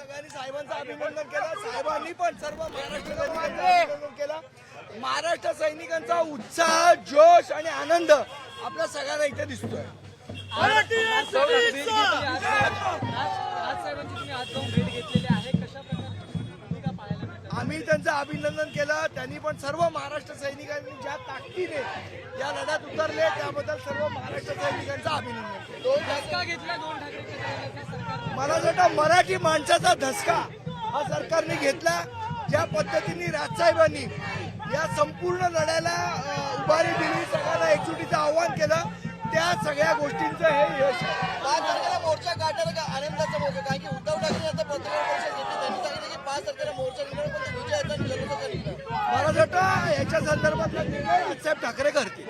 सगळ्यांनी साहेबांचं अभिनंदन केलं. साहेबांनी पण सर्व महाराष्ट्र केलं. महाराष्ट्र सैनिकांचा उत्साह जोश आणि आनंद आपल्या सगळ्यांना इथे दिसतोय. अभिनंदन केलं. त्यांनी पण सर्व महाराष्ट्र सैनिकांनी ज्या ताकदीने या लढ्यात उतरले त्याबद्दल सर्व महाराष्ट्र सैनिकांचं अभिनंदन केलं. दोन धक्का घेतला दोन ठाकरे सरकार मला असं वाटतं मराठी माणसाचा धसका हा सरकारने घेतला. ज्या पद्धतीने राजसाहेबांनी या संपूर्ण लढ्याला उभारी दिली सगळ्यांना एकजुटीचं आव्हान केलं त्या सगळ्या गोष्टींचं हे यश तारखेला मोर्चा काढणार का आनंदाचा मोर्चा कारण की उद्धव ठाकरे आता पत्रकार परिषद घेतली त्यांनी मला वाटतं याच्या संदर्भातला निर्णय राजसाहेब ठाकरे करतील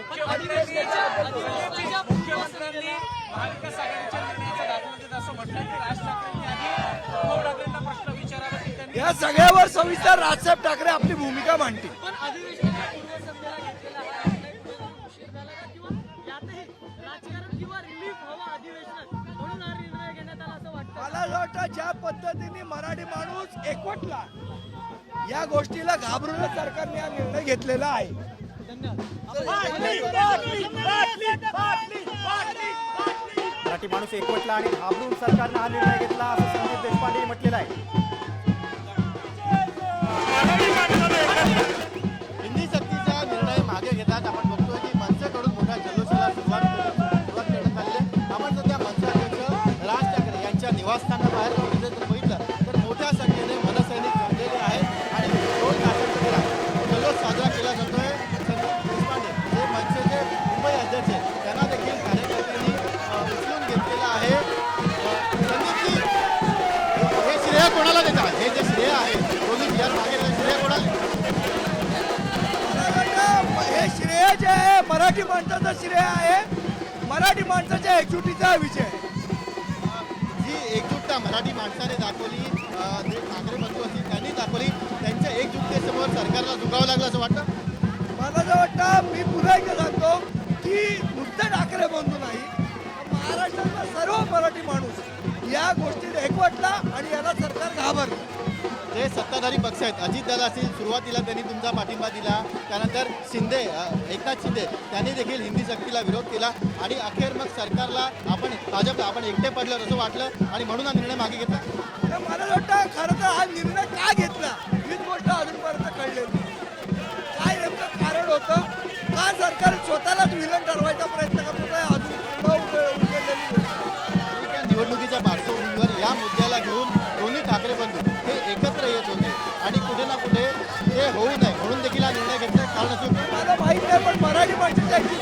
या सगळ्यावर सविस्तर राजसाहेब ठाकरे आपली भूमिका मांडतील. वाटतं ज्या पद्धतीने मराठी माणूस एकवटला या गोष्टीला घाबरूनच सरकारने हा निर्णय घेतलेला आहे. मराठी माणूस एकवटला आणि घाबरून सरकारनं हा निर्णय घेतला असं संदीप देशपांडे म्हटलेलं आहे. ठाकरे बाहेर निवासस्थानाबाहेर जर बघितलं तर मोठ्या संख्येने मनसैनिक जमलेले आहेत आणि दोन तासांचा जल्लोष साजरा केला जातोय संदीप देशपांडे. हे मनसेचे मुंबई अध्यक्ष आहेत त्यांना देखील कार्यकर्त्यांनी उचलून घेतलेलं आहे. संदीपजी हे श्रेय कोणाला देतात हे जे श्रेय आहे दोन्ही बिहार मागे श्रेय कोणाला हे श्रेय जे आहे मराठी माणसाचं श्रेय आहे. मराठी माणसाच्या एकजुटीचा विजय. आहे. जी एकजुटता मराठी माणसाने दाखवली जे ठाकरे बंधू असतील त्यांनी दाखवली. त्यांच्या एकजुटतेसमोर सरकारला झुकावं लागलं असं वाटतं? मला असं वाटतं मी पुन्हा एकदा सांगतो की नुसतं ठाकरे बंधू नाही महाराष्ट्रातला सर्व मराठी माणूस या गोष्टीत एकवटला आणि याला सरकार घाबरलं. जे सत्ताधारी पक्ष आहेत अजितदादा असतील सुरुवातीला त्यांनी तुमचा पाठिंबा दिला त्यानंतर शिंदे एकनाथ शिंदे त्यांनी देखील हिंदी शक्तीला विरोध केला आणि अखेर मग सरकारला आपण भाजपला आपण एकटे पडलं असं वाटलं आणि म्हणून हा निर्णय मागे घेतला. मला वाटतं खरं तर हा निर्णय का घेतला? हीच गोष्ट अजूनपर्यंत कळलेली काय नेमकं कारण होतं? का सरकार स्वतःलाच विलन ठरवायचा?